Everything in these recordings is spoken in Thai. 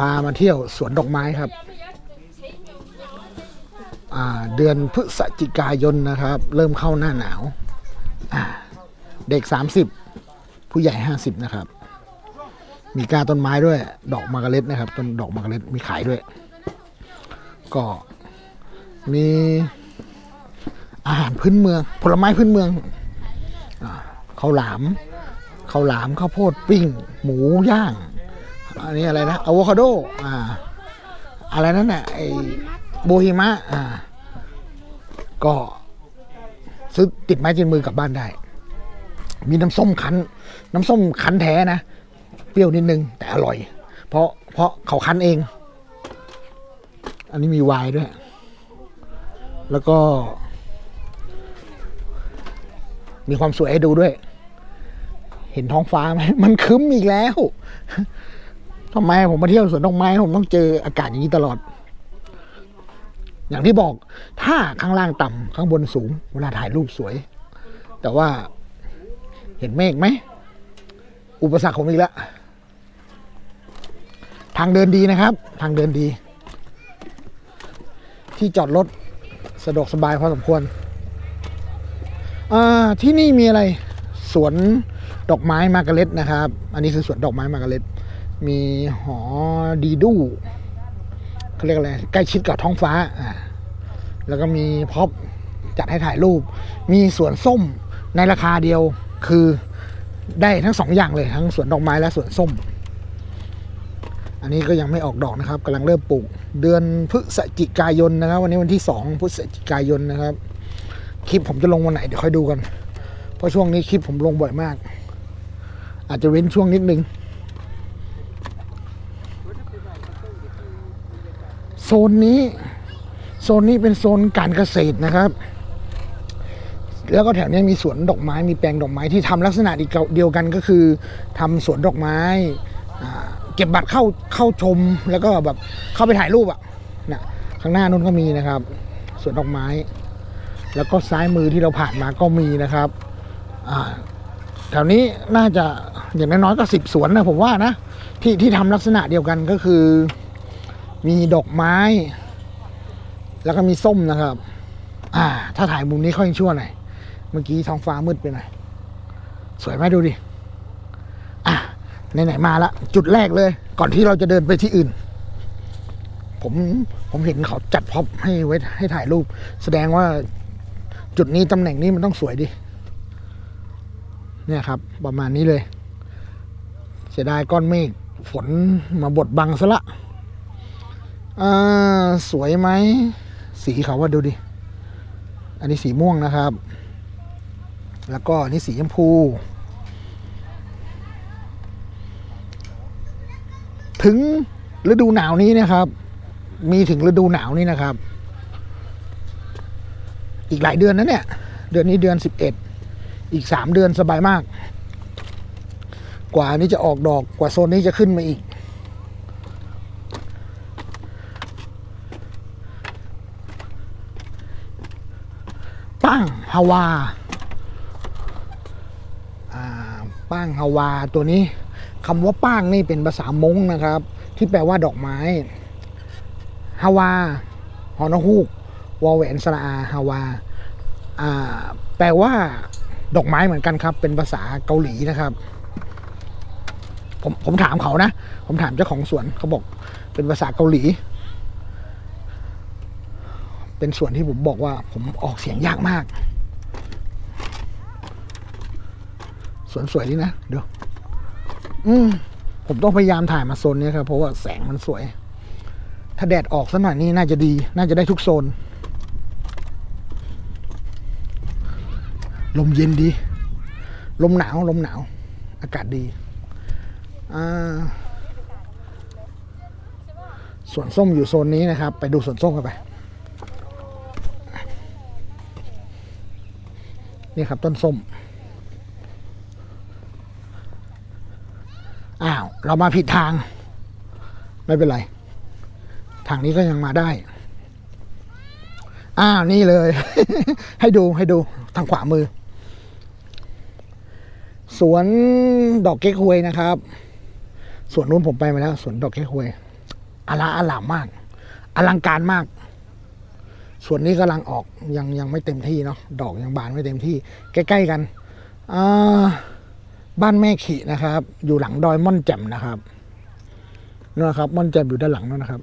พามาเที่ยวสวนดอกไม้ครับ เดือนพฤศจิกายนนะครับ เริ่มเข้าหน้าหนาว เด็ก 30 ผู้ใหญ่ 50 นะครับ มีกล้าต้นไม้ด้วย ดอกมากระเล็ดนะครับ ต้นดอกมากระเล็ดมีขายด้วย ก็มีอาหารพื้นเมือง ผลไม้พื้นเมืองอข้าวหลามข้าวหลามข้าวโพดปิ้ง หมูย่าง อันนี้อะไรนะอะโวคาโดอ่า อะไรนั่นน่ะไอโบฮิมะอ่า ก็ซื้อติดไม้ติดมือกลับบ้านได้ มีน้ำส้มคั้น น้ำส้มคั้นแท้นะ เปรี้ยวนิดนึง แต่อร่อย เพราะเพราะเขาคั้นเอง อันนี้มีไวน์ด้วย แล้วก็ มีความสวยให้ดูด้วย เห็นท้องฟ้าไหม มันคึ้มอีกแล้ว ทำไมผมมาเที่ยวสวนดอกไม้ผมต้องเจออากาศอย่างนี้ตลอด อย่างที่บอก ถ้าข้างล่างต่ำข้างบนสูง เวลาถ่ายรูปสวย แต่ว่าเห็นเมฆไหม อุปสรรคผมอีกแล้วทางเดินดีนะครับ ทางเดินดี ที่จอดรถสะดวกสบายพอสมควรที่นี่มีอะไร สวนดอกไม้มาการเล็ตนะครับ อันนี้คือสวนดอกไม้มาการเล็ต มีหอดีดูเขาเรียกอะไรใกล้ชิดกับท้องฟ้าอ่าแล้วก็มีพ็อปจัดให้ถ่ายรูป มีสวนส้มในราคาเดียวคือได้ทั้งสองอย่างเลยทั้งสวนดอกไม้และสวนส้ม อันนี้ก็ยังไม่ออกดอกนะครับกำลังเริ่มปลูก เดือนพฤศจิกายนนะครับ วันนี้วันที่สองพฤศจิกายนนะครับ คลิปผมจะลงวันไหนเดี๋ยวค่อยดูกัน เพราะช่วงนี้คลิปผมลงบ่อยมาก อาจจะเว้นช่วงนิดนึง โซนนี้ โซนนี้เป็นโซนการเกษตรนะครับ แล้วก็แถวนี้มีสวนดอกไม้มีแปลงดอกไม้ที่ทำลักษณะเดียวกันก็คือทำสวนดอกไม้เก็บบัตรเข้าเข้าชมแล้วก็แบบเข้าไปถ่ายรูปอะนะข้างหน้านู้นก็มีนะครับสวนดอกไม้ แล้วก็ซ้ายมือที่เราผ่านมาก็มีนะครับแถวนี้น่าจะอย่างน้อยๆก็สิบสวนนะผมว่านะที่ที่ทำลักษณะเดียวกันก็คือ มีดอกไม้ แล้วก็มีส้มนะครับ อ่า ถ้าถ่ายมุมนี้ค่อยยังชั่วหน่อยเมื่อกี้ท้องฟ้ามืดไปหน่อยสวยไหมดูดิอะไหนๆมาละจุดแรกเลย ก่อนที่เราจะเดินไปที่อื่น ผมผมเห็นเขาจัดพ็อปให้ไว้ให้ถ่ายรูป แสดงว่าจุดนี้ตำแหน่งนี้มันต้องสวยดิเนี่ยครับ ประมาณนี้เลย เสียดายก้อนเมฆฝนมาบดบังซะละ อ่าสวยไหม สีเขาว่าดูดิ อันนี้สีม่วงนะครับ แล้วก็อันนี้สีชมพู ถึงฤดูหนาวนี้นะครับ มีถึงฤดูหนาวนี้นะครับ อีกหลายเดือนนะเนี่ย เดือนนี้เดือนสิบเอ็ด อีกสามเดือนสบายมาก กว่านี้จะออกดอก กว่าโซนนี้จะขึ้นมาอีก ป้างฮาวาอ่าป้างฮาวาตัวนี้คำว่าป้างนี่เป็นภาษามงนะครับ ที่แปลว่าดอกไม้ฮาวาฮอนฮูกวอลแหวนสระอาฮาวาอ่าแปลว่าดอกไม้เหมือนกันครับ เป็นภาษาเกาหลีนะครับ ผมผมถามเขานะ ผมถามเจ้าของสวนเขาบอก เป็นภาษาเกาหลี เป็นส่วนที่ผมบอกว่าผมออกเสียงยากมาก สวนสวยดีนะเดี๋ยวอืมผมต้องพยายามถ่ายมาโซนนี้ครับ เพราะว่าแสงมันสวย ถ้าแดดออกสักหน่อยนี่น่าจะดี น่าจะได้ทุกโซน ลมเย็นดี ลมหนาวลมหนาว อากาศดี อ่าสวนส้มอยู่โซนนี้นะครับ ไปดูสวนส้มกันไป นี่ครับต้นส้ม อ้าว เรามาผิดทาง ไม่เป็นไร ทางนี้ก็ยังมาได้ อ้าวนี่เลย ให้ดูให้ดูทางขวามือ สวนดอกเก๊กฮวยนะครับ สวนนู้นผมไปมาแล้ว สวนดอกแค่ควยอลาอลามมาก อลังการมาก ส่วนนี้กำลังออกยังยังไม่เต็มที่เนาะดอกยังบานไม่เต็มที่ ใกล้ ๆ กันอ่า บ้านแม่ขีนะครับ อยู่หลังดอยม่อนแจ่มนะครับนั่นนะครับ ม่อนแจ่มอยู่ด้านหลังนั่นนะครับ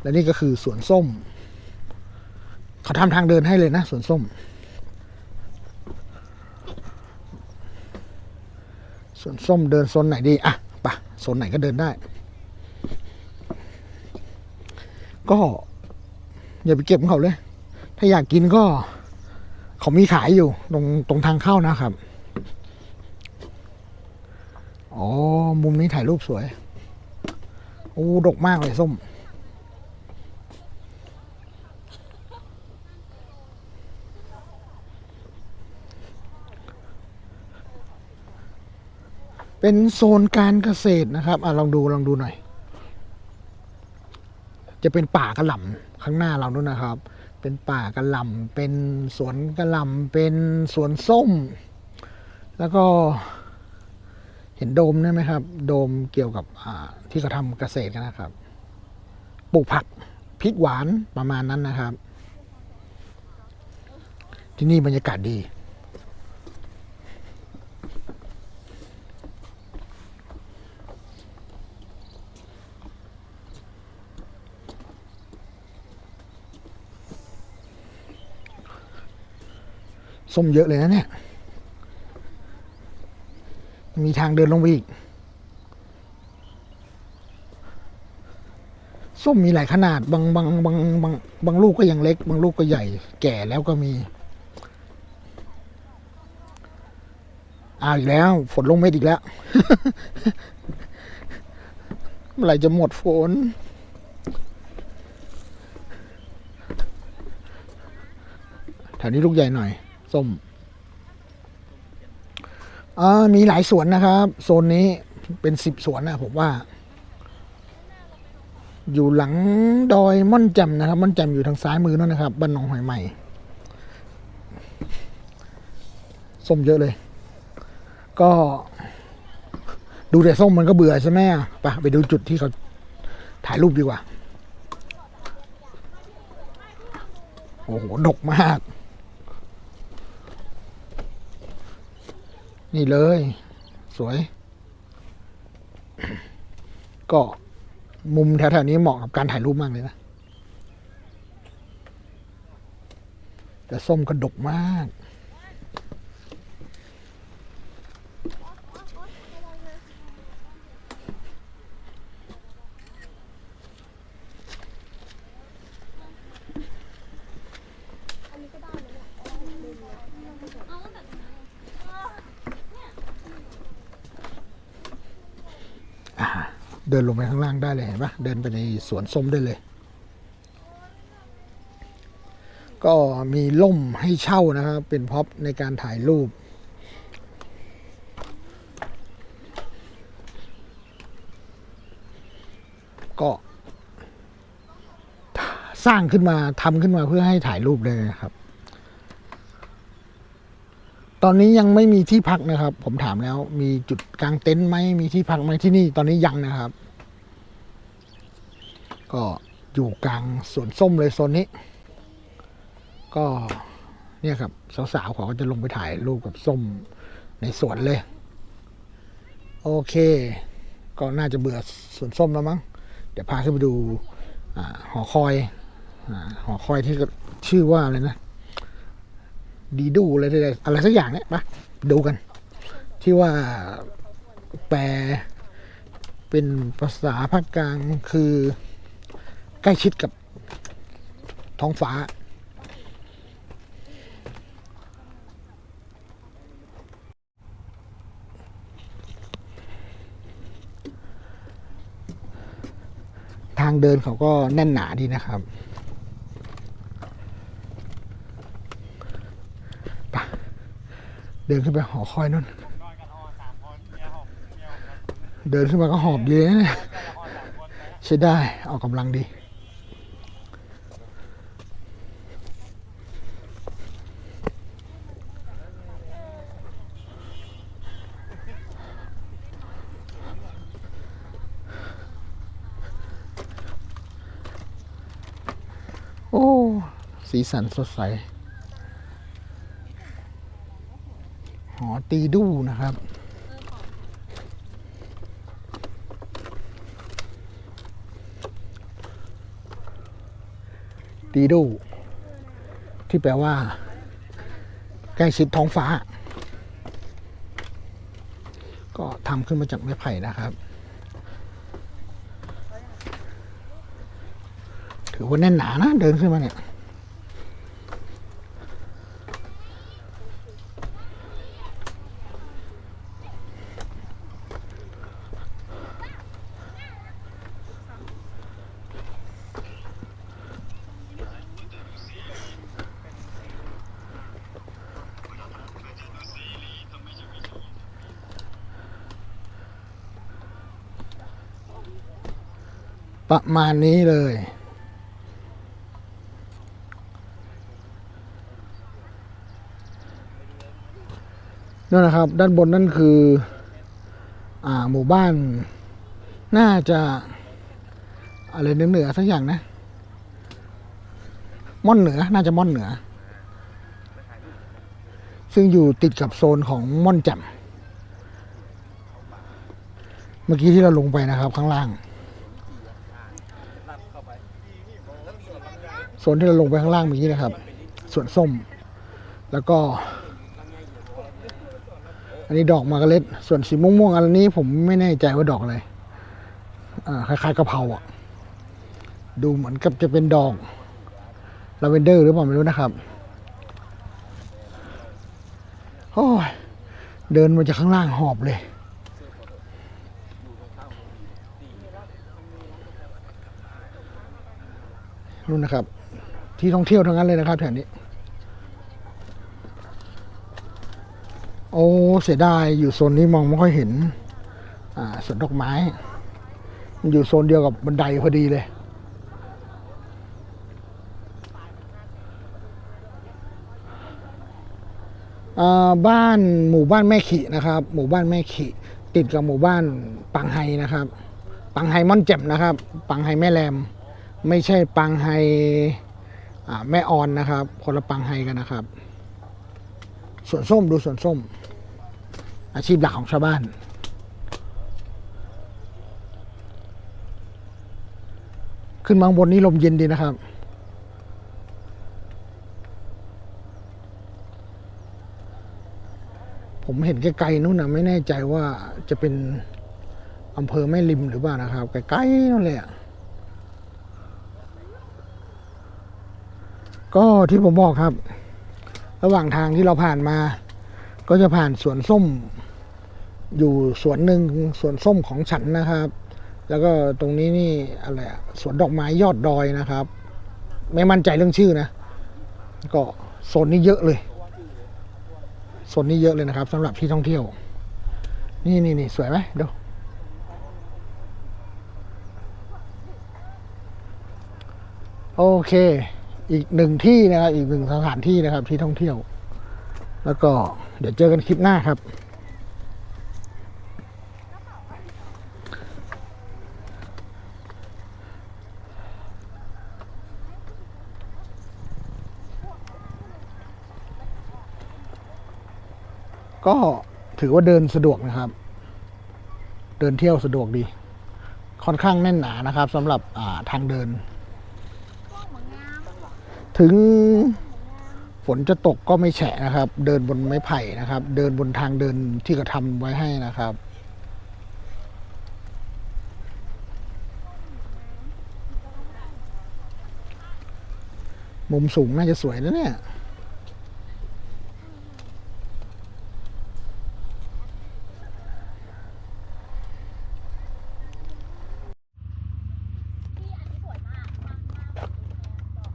และนี่ก็คือสวนส้ม เขาทำทางเดินให้เลยนะสวนส้มสวนส้มเดินโซนไหนดีอะไปะโซนไหนก็เดินได้ ก็อย่าไปเก็บของเขาเลย ถ้าอยากกินก็ เขามีขายอยู่ตรงตรงทางเข้านะครับ อ๋อ มุมนี้ถ่ายรูปสวย โอ้ ดกมากเลยส้ม เป็นโซนการเกษตรนะครับอะลองดูลองดูหน่อย จะเป็นป่ากระหล่ำข้างหน้าเราด้วยนะครับ เป็นป่ากระหล่ำเป็นสวนกระหล่ำเป็นสวนส้ม แล้วก็เห็นโดมได้ไหมครับ โดมเกี่ยวกับที่เขาทำเกษตรกันนะครับ ปลูกผักพริกหวานประมาณนั้นนะครับ ที่นี่บรรยากาศดี ส้มเยอะเลยนะเนี่ย มีทางเดินลงไปอีก ส้มมีหลายขนาด บางบางบางบางบางลูกก็ยังเล็ก บางลูกก็ใหญ่ แก่แล้วก็มีอ้าวอีกแล้ว ฝนลงเม็ดอีกแล้วเมื่อไหร่จะหมดฝน แถวนี้ลูกใหญ่หน่อย ส้มมีหลายสวนนะครับ โซนนี้เป็นสิบสวนนะผมว่า อยู่หลังดอยม่อนแจ่มนะครับ ม่อนแจ่มอยู่ทางซ้ายมือนั่นนะครับบ้านหนองหอยใหม่ส้มเยอะเลย ก็ดูแต่ส้มมันก็เบื่อใช่ไหมอะไปไปดูจุดที่เขาถ่ายรูปดีกว่า โอ้โห ดกมาก นี่เลย สวย ก็มุมแถวๆนี้เหมาะกับการถ่ายรูปมากเลยนะ แต่ส้มกระดกมาก อ่า เดินลงไปข้างล่างได้เลยเห็นปะเดินไปในสวนส้มได้เลย ก็มีล่มให้เช่านะครับ เป็นพ็อปในการถ่ายรูป ก็สร้างขึ้นมาทำขึ้นมาเพื่อให้ถ่ายรูปเลยนะครับ ตอนนี้ยังไม่มีที่พักนะครับ ผมถามแล้ว มีจุดกลางเต็นท์ไหมมีที่พักไหมที่นี่ ตอนนี้ยังนะครับ ก็อยู่กลางสวนส้มเลยโซนนี้ ก็เนี่ยครับสาวๆเขาก็จะลงไปถ่ายรูปกับส้มในสวนเลย โอเค ก็น่าจะเบื่อสวนส้มแล้วมั้ง เดี๋ยวพาขึ้นไปดูอหอคอยอหอคอยที่ชื่อว่าอะไรนะ ดีดูอะไรอะไรอะไรสักอย่างเนี่ยปะดูกัน ที่ว่าแปลเป็นภาษาภาคกลางคือใกล้ชิดกับท้องฟ้า ทางเดินเขาก็แน่นหนาดีนะครับ เดินขึ้นไปหอคอยนู่น เดินขึ้นมาก็หอบเยอะเนี่ยใช้ได้ออกกำลังดี โอ้ สีสันสดใส ตีดูนะครับ ตีดู ที่แปลว่า ใกล้ชิดท้องฟ้า ก็ทำขึ้นมาจากไม้ไผ่นะครับ ถือว่าแน่นหนานะ เดินขึ้นมาเนี่ย ประมาณนี้เลย นั่นนะครับ ด้านบนนั่นคือ อ่าหมู่บ้าน น่าจะ อะไรเหนือๆสักอย่างนะ ม่อนเหนือ น่าจะม่อนเหนือ ซึ่งอยู่ติดกับโซนของม่อนแจ่มเมื่อกี้ที่เราลงไปนะครับข้างล่าง โซนที่เราลงไปข้างล่างมื่อกี้นะครับสวนส้ม แล้วก็ อันนี้ดอกมากระเล็ด ส่วนสีม่วงๆอันนี้ผมไม่แน่ใจว่าดอกอะไรคล้ายๆกะเพราอะ ดูเหมือนกับจะเป็นดอกลาเวนเดอร์หรือเปล่าไม่รู้นะครับโอ้ยเดินมาจากข้างล่างหอบเลย นู่นนะครับ ที่ท่องเที่ยวทั้งนั้นเลยนะครับแถวนี้ โอ้เสียดายอยู่โซนนี้มองไม่ค่อยเห็น อ่าสวนดอกไม้มันอยู่โซนเดียวกับบันไดพอดีเลย บ้านหมู่บ้านแม่ขีนะครับ หมู่บ้านแม่ขีติดกับหมู่บ้านปังไฮนะครับ ปังไฮม่อนแจ่มนะครับ ปังไฮแม่แรม ไม่ใช่ปังไฮแม่ออนนะครับ คนละปังไฮกันนะครับ ส่วนส้มดูส่วนส้ม อาชีพหลักของชาวบ้าน ขึ้นมาข้างบนนี้ลมเย็นดีนะครับผมเห็นไกลๆนู่นนะไม่แน่ใจว่าจะเป็นอำเภอแม่ริมหรือเปล่านะครับไกลๆนั่นแหละ ก็ที่ผมบอกครับ ระหว่างทางที่เราผ่านมา ก็จะผ่านสวนส้ม อยู่สวนหนึ่งสวนส้มของฉันนะครับ แล้วก็ตรงนี้นี่อะไรสวนดอกไม้ยอดดอยนะครับ ไม่มั่นใจเรื่องชื่อนะ ก็โซนนี้เยอะเลยโซนนี้เยอะเลยนะครับสำหรับที่ท่องเที่ยว นี่นี่นี่สวยไหมดี๋ยวโอเค อีกหนึ่งที่นะครับอีกหนึ่งสถานที่นะครับ ที่ท่องเที่ยว แล้วก็เดี๋ยวเจอกันคลิปหน้าครับก็ถือว่าเดินสะดวกนะครับ เดินเที่ยวสะดวกดี ค่อนข้างแน่นหนานะครับสำหรับทางเดิน ถึงฝนจะตกก็ไม่แฉะนะครับ เดินบนไม้ไผ่นะครับ เดินบนทางเดินที่เขาทำไว้ให้นะครับมุมสูงน่าจะสวยนะเนี่ย พี่อันนี้สวยมากมากมากแบบนี้นะบอก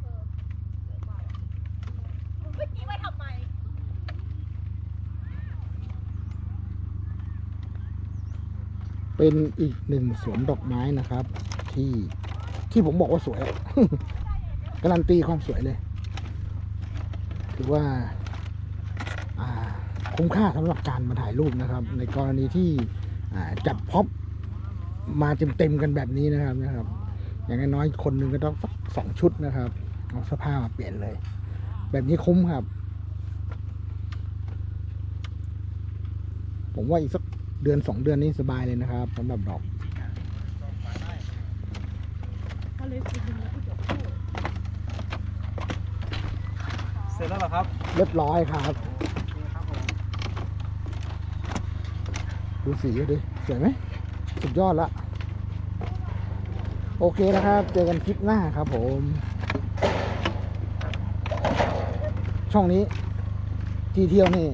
เออสวยกว่ามึงเมื่อกี้ไว้ทำไม เป็นอีกหนึ่งสวนดอกไม้นะครับ ที่ที่ผมบอกว่าสวย การันตีความสวยเลย ถือว่าคุ้มค่าสำหรับการมาถ่ายรูปนะครับ ในกรณีที่จัดพ็อปมาเต็มๆกันแบบนี้นะครับนะครับ อย่างน้อยคนหนึ่งก็ต้องสักสองชุดนะครับเอาเสื้อผ้ามาเปลี่ยนเลย แบบนี้คุ้มครับ ผมว่าอีกสัก เดือนสองเดือนนี้สบายเลยนะครับสำหรับดอกก็เลยคือดึงแล้วก็จบคู่เสร็จแล้วเหรอครับ เรียบร้อยครับโอเคครับผมดูสีดิสวยไหมสุดยอดละโอเคนะครับ เจอกันคลิปหน้าครับผม ช่องนี้ที่เที่ยวนี่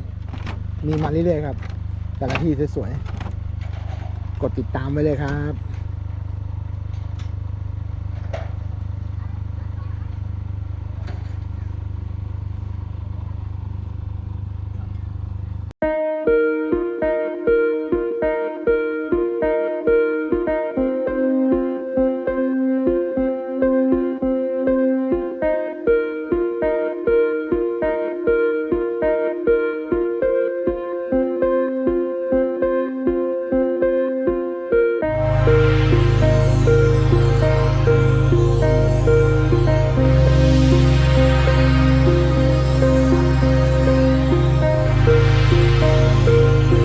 มีมาเรื่อยๆครับ แต่ละที่สวยๆ กดติดตามไว้เลยครับ